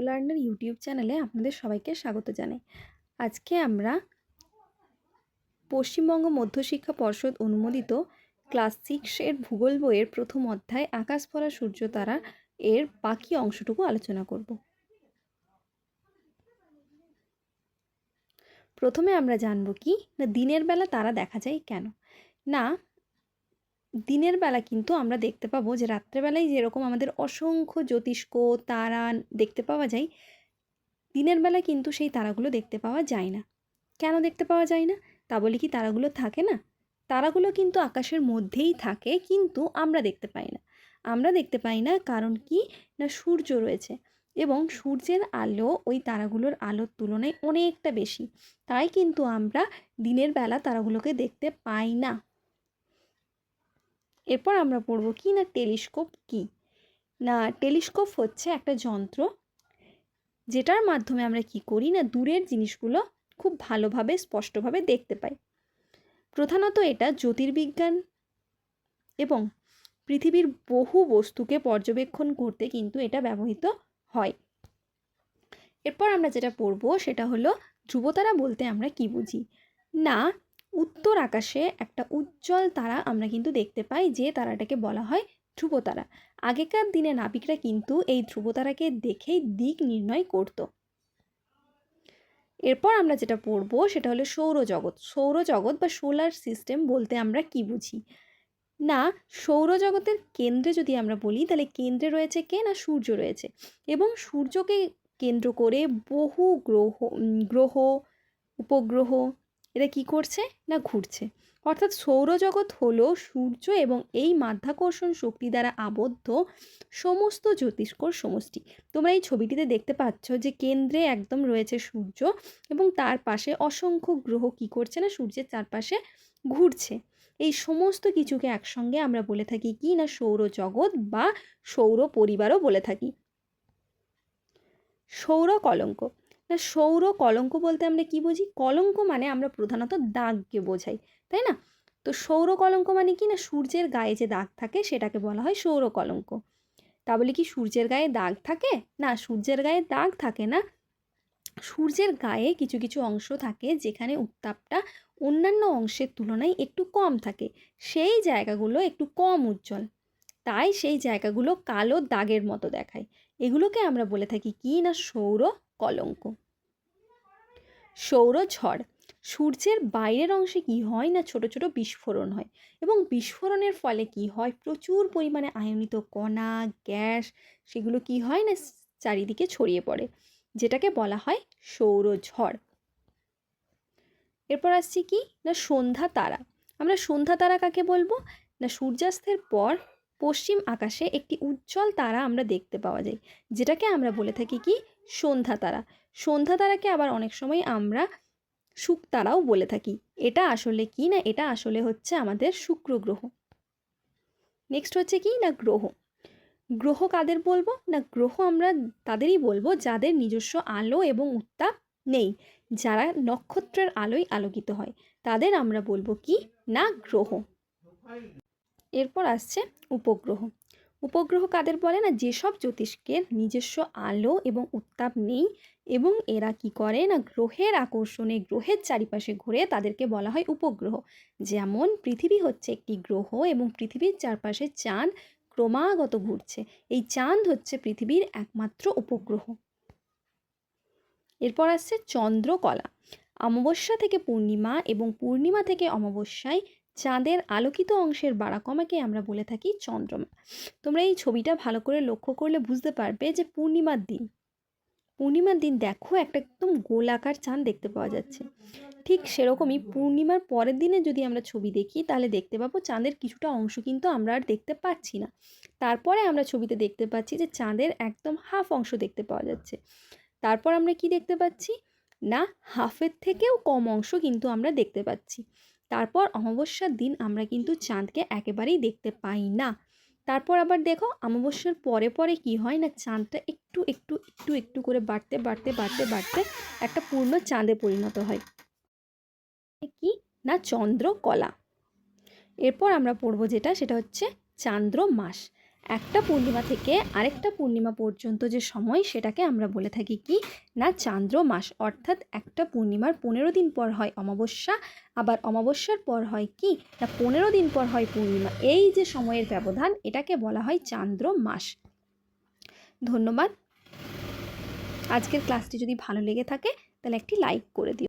Learner YouTube চ্যানেলে আপনাদের সবাইকে স্বাগত জানাই। আজকে আমরা পশ্চিমবঙ্গ মধ্যশিক্ষা পর্ষদ অনুমোদিত ক্লাস সিক্সের ভূগোল বইয়ের প্রথম অধ্যায় আকাশ পড়া সূর্য, তারা এর বাকি অংশটুকু আলোচনা করব। প্রথমে আমরা জানব কি, না দিনের বেলা তারা দেখা যায় কেন? না দিনের বেলা কিন্তু আমরা দেখতে পাবো যে রাত্রেবেলায় যেরকম আমাদের অসংখ্য জ্যোতিষ্ক তারা দেখতে পাওয়া যায়, দিনের বেলা কিন্তু সেই তারাগুলো দেখতে পাওয়া যায় না। কেন দেখতে পাওয়া যায় না? তা বলে কি তারাগুলো থাকে না? তারাগুলো কিন্তু আকাশের মধ্যেই থাকে কিন্তু আমরা দেখতে পাই না। আমরা দেখতে পাই না কারণ কি? না সূর্য রয়েছে এবং সূর্যের আলো ওই তারাগুলোর আলোর তুলনায় অনেকটা বেশি। তাই কিন্তু আমরা দিনের বেলা তারাগুলোকে দেখতে পাই না। এরপর আমরা পড়ব কি না টেলিস্কোপ কি? না, টেলিস্কোপ হচ্ছে একটা যন্ত্র যেটার মাধ্যমে আমরা কি করি না দূরের জিনিসগুলো খুব ভালোভাবে, স্পষ্টভাবে দেখতে পাই। প্রধানত এটা জ্যোতির্বিজ্ঞান এবং পৃথিবীর বহু বস্তুকে পর্যবেক্ষণ করতে কিন্তু এটা ব্যবহৃত হয়। এরপর আমরা যেটা পড়ব সেটা হলো, ধ্রুবতারা বলতে আমরা কি বুঝি? না উত্তর আকাশে একটা উজ্জ্বল তারা আমরা কিন্তু দেখতে পাই, যে তারাটাকে বলা হয় ধ্রুবতারা। আগেকার দিনে নাবিকরা কিন্তু এই ধ্রুবতারাকে দেখেই দিক নির্ণয় করত। এরপর আমরা যেটা পড়ব সেটা হলো সৌরজগৎ। সৌরজগৎ বা সোলার সিস্টেম বলতে আমরা কি বুঝি? না, সৌরজগতের কেন্দ্রে যদি আমরা বলি, তাহলে কেন্দ্রে রয়েছে কে না সূর্য রয়েছে? এবং সূর্যকে কেন্দ্র করে বহু গ্রহ গ্রহ, উপগ্রহ এরা কি করছে? না ঘুরছে। অর্থাৎ সৌরজগৎ হলো সূর্য এবং এই মাধ্যাকর্ষণ শক্তি দ্বারা আবদ্ধ সমস্ত জ্যোতিষ্কর সমষ্টি। তোমরা এই ছবিটিতে দেখতে পাচ্ছ যে কেন্দ্রে একদম রয়েছে সূর্য এবং তার পাশে অসংখ্য গ্রহ কি করছে না, সূর্যের চারপাশে ঘুরছে। এই সমস্ত কিছুকে একসঙ্গে আমরা বলে থাকি কি না, সৌরজগৎ বা সৌর পরিবারও বলে থাকি। সৌর কলঙ্ক। না সৌর কলঙ্ক বলতে আমরা কি বুঝি? কলঙ্ক মানে আমরা প্রধানত দাগকে বোঝাই, তাই না? তো সৌর কলঙ্ক মানে কি না? সূর্যের গায়ে যে দাগ থাকে সেটাকে বলা হয় সৌর কলঙ্ক। তা বলে কি সূর্যের গায়ে দাগ থাকে? না, সূর্যের গায়ে দাগ থাকে না। সূর্যের গায়ে কিছু কিছু অংশ থাকে যেখানে উত্তাপটা অন্যান্য অংশের তুলনায় একটু কম থাকে। সেই জায়গাগুলো একটু কম উজ্জ্বল। তাই সেই জায়গাগুলো কালো দাগের মতো দেখায়। এগুলোকে আমরা বলে থাকি কি না? সৌর কলঙ্ক। সৌরঝড় সূর্যের বাইরের অংশে কি হয় না ছোট ছোট বিস্ফোরণ হয়? এবং বিস্ফোরণের ফলে কি হয়? প্রচুর পরিমাণে আয়নিত কণা, গ্যাস, সেগুলো কি হয় না চারিদিকে ছড়িয়ে পড়ে, যেটাকে বলা হয় সৌরঝড় এরপর আসছি কি? না, সন্ধ্যা তারা। আমরা সন্ধ্যা তারা কাকে বলব? না, সূর্যাস্তের পর পশ্চিম আকাশে একটি উজ্জ্বল তারা আমরা দেখতে পাওয়া যায়, যেটাকে আমরা বলে থাকি কি? সন্ধ্যা তারা। সন্ধ্যা তারাকে আবার অনেক সময় আমরা শুক তারাও বলে থাকি। এটা আসলে কি না, এটা আসলে হচ্ছে আমাদের শুক্র গ্রহ। নেক্সট হচ্ছে কি? না গ্রহ। গ্রহ কাদের বলব? না গ্রহ আমরা তাদেরই বলব যাদের নিজস্ব আলো এবং উত্তাপ নেই, যারা নক্ষত্রের আলোয় আলোকিত হয়। তাদের আমরা বলব কি? না গ্রহ। এরপর আসছে উপগ্রহ। উপগ্রহ কাদের বলে না? যেসব জ্যোতিষ্কের নিজস্ব আলো এবং উত্তাপ নেই এবং এরা কি করে না? গ্রহের আকর্ষণে গ্রহের চারিপাশে ঘুরে তাদেরকে বলা হয় উপগ্রহ। যেমন পৃথিবী হচ্ছে একটি গ্রহ এবং পৃথিবীর চারপাশে চাঁদ ক্রমাগত ঘুরছে। এই চাঁদ হচ্ছে পৃথিবীর একমাত্র উপগ্রহ। এরপর আসছে চন্দ্রকলা। অমাবস্যা থেকে পূর্ণিমা এবং পূর্ণিমা থেকে অমাবস্যায় চাঁদের আলোকিত অংশের বাড়া কমাকে আমরা বলে থাকি চন্দ্রমা। তোমরা এই ছবিটা ভালো করে লক্ষ্য করলে বুঝতে পারবে যে পূর্ণিমার দিন। পূর্ণিমার দিন দেখো একটা একদম গোলাকার চাঁদ দেখতে পাওয়া যাচ্ছে। ঠিক সেরকমই পূর্ণিমার পরের দিনে যদি আমরা ছবি দেখি, তাহলে দেখতে পাবো চাঁদের কিছুটা অংশ কিন্তু আমরা আর দেখতে পাচ্ছি না। তারপরে আমরা ছবিতে দেখতে পাচ্ছি যে চাঁদের একদম হাফ অংশ দেখতে পাওয়া যাচ্ছে। তারপর আমরা কি দেখতে পাচ্ছি? না, হাফের থেকেও কম অংশ কিন্তু আমরা দেখতে পাচ্ছি। তারপর অমাবস্যার দিন আমরা কিন্তু চাঁদকে একেবারেই দেখতে পাই না। তারপর আবার দেখো অমাবস্যার পরে পরে কি হয় না, চাঁদটা একটু একটু একটু একটু করে বাড়তে বাড়তে বাড়তে বাড়তে একটা পূর্ণ চাঁদে পরিণত হয়। কি না চন্দ্রকলা। এরপর আমরা পড়ব যেটা, সেটা হচ্ছে চান্দ্র মাস একটা পূর্ণিমা থেকে আরেকটা পূর্ণিমা পর্যন্ত যে সময়, সেটাকে আমরা বলে থাকি কি? না, চান্দ্র মাস। অর্থাৎ একটা পূর্ণিমার পনেরো দিন পর হয় অমাবস্যা। আবার অমাবস্যার পর হয় কি? না, পনেরো দিন পর হয় পূর্ণিমা। এই যে সময়ের ব্যবধান, এটাকে বলা হয় চান্দ্র মাস। ধন্যবাদ। আজকের ক্লাসটি যদি ভালো লেগে থাকে, তাহলে একটি লাইক করে দিও।